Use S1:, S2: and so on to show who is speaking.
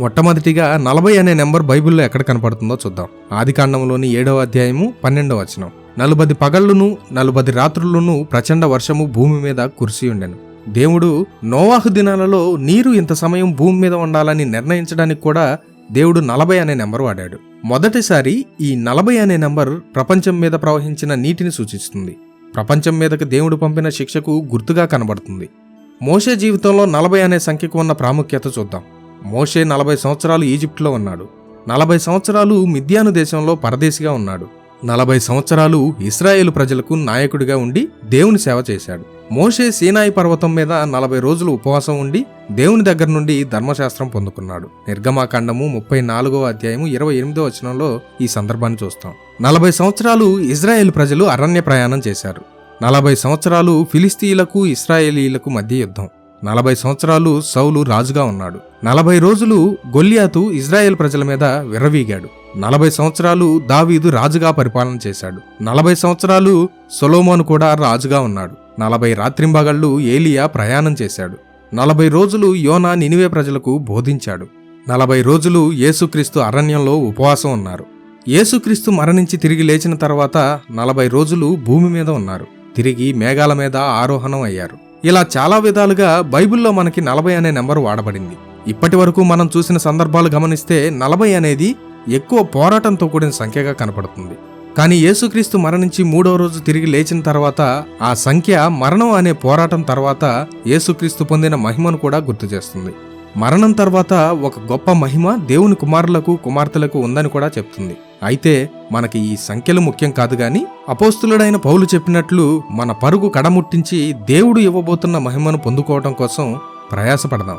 S1: మొట్టమొదటిగా నలభై అనే నెంబర్ బైబిల్లో ఎక్కడ కనపడుతుందో చూద్దాం. ఆది కాండంలోని ఏడవ అధ్యాయము పన్నెండవ వచనం. నలుబది పగళ్ళును నలుబది రాత్రులను ప్రచండ వర్షము భూమి మీద కురిసి ఉండెను. దేవుడు నోవాహు దినాలలో నీరు ఇంత సమయం భూమి మీద ఉండాలని నిర్ణయించడానికి కూడా దేవుడు నలభై అనే నెంబర్ వాడాడు. మొదటిసారి ఈ నలభై అనే నెంబర్ ప్రపంచం మీద ప్రవహించిన నీటిని సూచిస్తుంది. ప్రపంచం మీదకి దేవుడు పంపిన శిక్షకు గుర్తుగా కనబడుతుంది. మోసే జీవితంలో నలభై అనే సంఖ్యకు ఉన్న ప్రాముఖ్యత చూద్దాం. మోషే నలభై సంవత్సరాలు ఈజిప్ట్లో ఉన్నాడు. నలభై సంవత్సరాలు మిద్యాను దేశంలో పరదేశిగా ఉన్నాడు. నలభై సంవత్సరాలు ఇస్రాయేలు ప్రజలకు నాయకుడిగా ఉండి దేవుని సేవ చేశాడు. మోషే సీనాయి పర్వతం మీద నలభై రోజులు ఉపవాసం ఉండి దేవుని దగ్గర నుండి ధర్మశాస్త్రం పొందుకున్నాడు. నిర్గమాకాండము ముప్పై నాలుగవ అధ్యాయము ఇరవై ఎనిమిదో వచనంలో ఈ సందర్భాన్ని చూస్తాం. నలభై సంవత్సరాలు ఇజ్రాయేల్ ప్రజలు అరణ్య ప్రయాణం చేశారు. నలభై సంవత్సరాలు ఫిలిస్తీన్లకు ఇస్రాయేలీలకు మధ్య యుద్ధం. నలభై సంవత్సరాలు సౌలు రాజుగా ఉన్నాడు. నలభై రోజులు గొల్లియాతు ఇజ్రాయెల్ ప్రజల మీద విర్రవీగాడు. నలభై సంవత్సరాలు దావీదు రాజుగా పరిపాలన చేశాడు. నలభై సంవత్సరాలు సొలోమోను కూడా రాజుగా ఉన్నాడు. నలభై రాత్రింబగళ్ళు ఏలియా ప్రయాణం చేశాడు. నలభై రోజులు యోనా నినివే ప్రజలకు బోధించాడు. నలభై రోజులు యేసుక్రీస్తు అరణ్యంలో ఉపవాసం ఉన్నారు. యేసుక్రీస్తు మరణించి తిరిగి లేచిన తర్వాత నలభై రోజులు భూమి మీద ఉన్నారు. తిరిగి మేఘాల మీద ఆరోహణం అయ్యారు. ఇలా చాలా విధాలుగా బైబిల్లో మనకి నలభై అనే నెంబర్ వాడబడింది. ఇప్పటి వరకు మనం చూసిన సందర్భాలు గమనిస్తే నలభై అనేది ఎక్కువ పోరాటంతో కూడిన సంఖ్యగా కనపడుతుంది. కానీ యేసుక్రీస్తు మరణించి మూడో రోజు తిరిగి లేచిన తర్వాత ఆ సంఖ్య మరణం అనే పోరాటం తర్వాత యేసుక్రీస్తు పొందిన మహిమను కూడా గుర్తు చేస్తుంది. మరణం తర్వాత ఒక గొప్ప మహిమ దేవుని కుమారులకు కుమార్తెలకు ఉందని కూడా చెప్తుంది. అయితే మనకి ఈ సంఖ్యలు ముఖ్యం కాదు గాని అపోస్తులుడైన పౌలు చెప్పినట్లు మన పరుగు కడముట్టించి దేవుడు ఇవ్వబోతున్న మహిమను పొందుకోవడం కోసం ప్రయాసపడదాం.